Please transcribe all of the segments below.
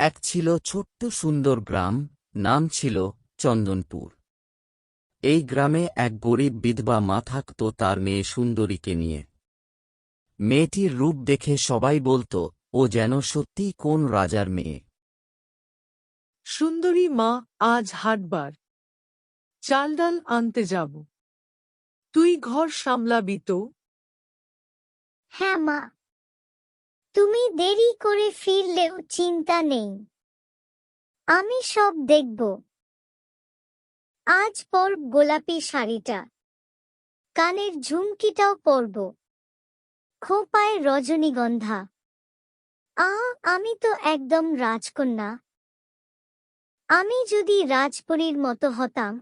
এক ছিল ছোট্ট সুন্দর গ্রাম নাম ছিল চন্দনপুর। এই গ্রামে এক গরিব বিধবা মা থাকত তার মেয়ে সুন্দরীকে নিয়ে। মেয়েটির রূপ দেখে সবাই বলত ও যেন সত্যি কোন রাজার মেয়ে? সুন্দরী মা আজ হাটবার। চাল ডাল আনতে যাব। তুই ঘর সামলাবি তো? হ্যাঁ মা। তুমি দেরি করে ফিরলেও চিন্তা নেই। আমি সব দেখব। আজ পর গোলাপি শাড়িটা। কানের ঝুমকিটাও পরব। খোপায় রজনীগন্ধা। আ, আমি তো একদম রাজকন্যা। আমি যদি রাজপরীর মতো হতাম,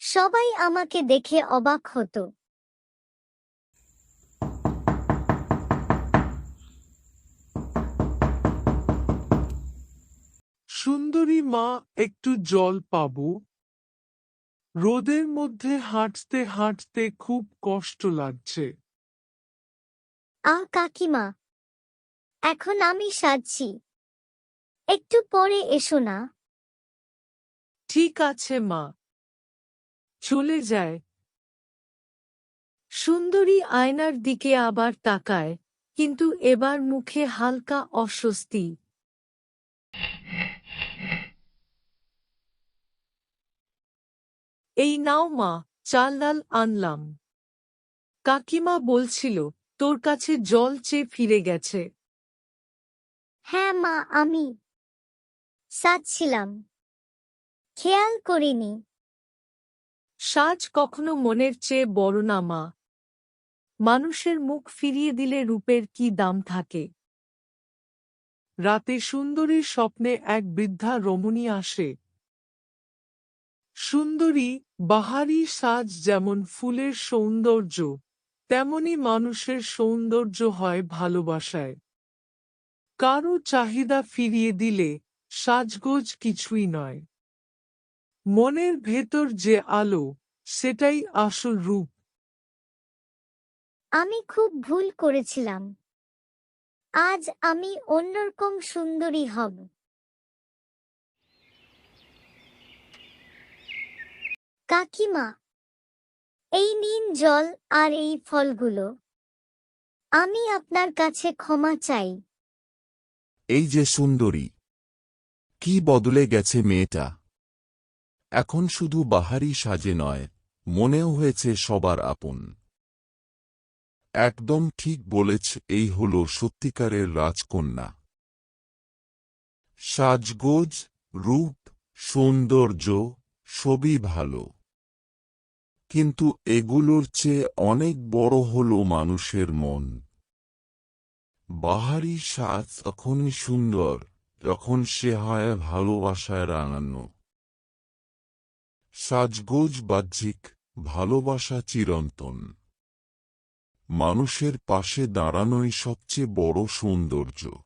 সবাই আমাকে দেখে অবাক হতো। সুন্দরী মা একটু জল পাবো। রোদের মধ্যে হাঁটতে হাঁটতে খুব কষ্ট লাগছে। আ কাকিমা এখন আমি সাজছি। একটু পরে এসো না। ঠিক আছে মা। চলে যায়। সুন্দরী আয়নার দিকে আবার তাকায় কিন্তু এবার মুখে হালকা অস্বস্তি। এই নাও মা চাল ডাল আনলাম। কাকিমা বলছিল তোর কাছে জল চেয়ে ফিরে গেছে। হ্যাঁ মা আমি সাজছিলাম খেয়াল করিনি। সাজ কখনো মনের চেয়ে বড় না মা। মানুষের মুখ ফিরিয়ে দিলে রূপের কি দাম থাকে। রাতে সুন্দরীর স্বপ্নে এক বৃদ্ধা রমণী আসে। সুন্দরী, বাহারি সাজ যেমন ফুলের সৌন্দর্য, তেমনি মানুষের সৌন্দর্য হয় ভালোবাসায়। কারও চাহিদা ফিরিয়ে দিলে সাজগোজ কিছুই নয়। মনের ভেতর যে আলো, সেটাই আসল রূপ। আমি খুব ভুল করেছিলাম। আজ আমি অন্যরকম সুন্দরী হব। কাকিমা, এই নিন জল আর এই ফলগুলো। আমি আপনার কাছে ক্ষমা চাই। এই যে সুন্দরী, কি বদলে গেছে মেয়েটা। এখন শুধু বাহারি সাজে নয়, মনেও হয়েছে সবার আপন। একদম ঠিক বলেছ, এই হল সত্যিকারের রাজকন্যা। সাজগোজ, রূপ, সৌন্দর্য, সবই ভালো। কিন্তু এগুলোর চেয়ে অনেক বড় হল মানুষের মন। বাহারি সাজ তখনই সুন্দর, যখন সে হয় ভালোবাসায় রাঙানো। সাজগোজ বাহ্যিক, ভালোবাসা চিরন্তন। মানুষের পাশে দাঁড়ানোই সবচেয়ে বড় সৌন্দর্য।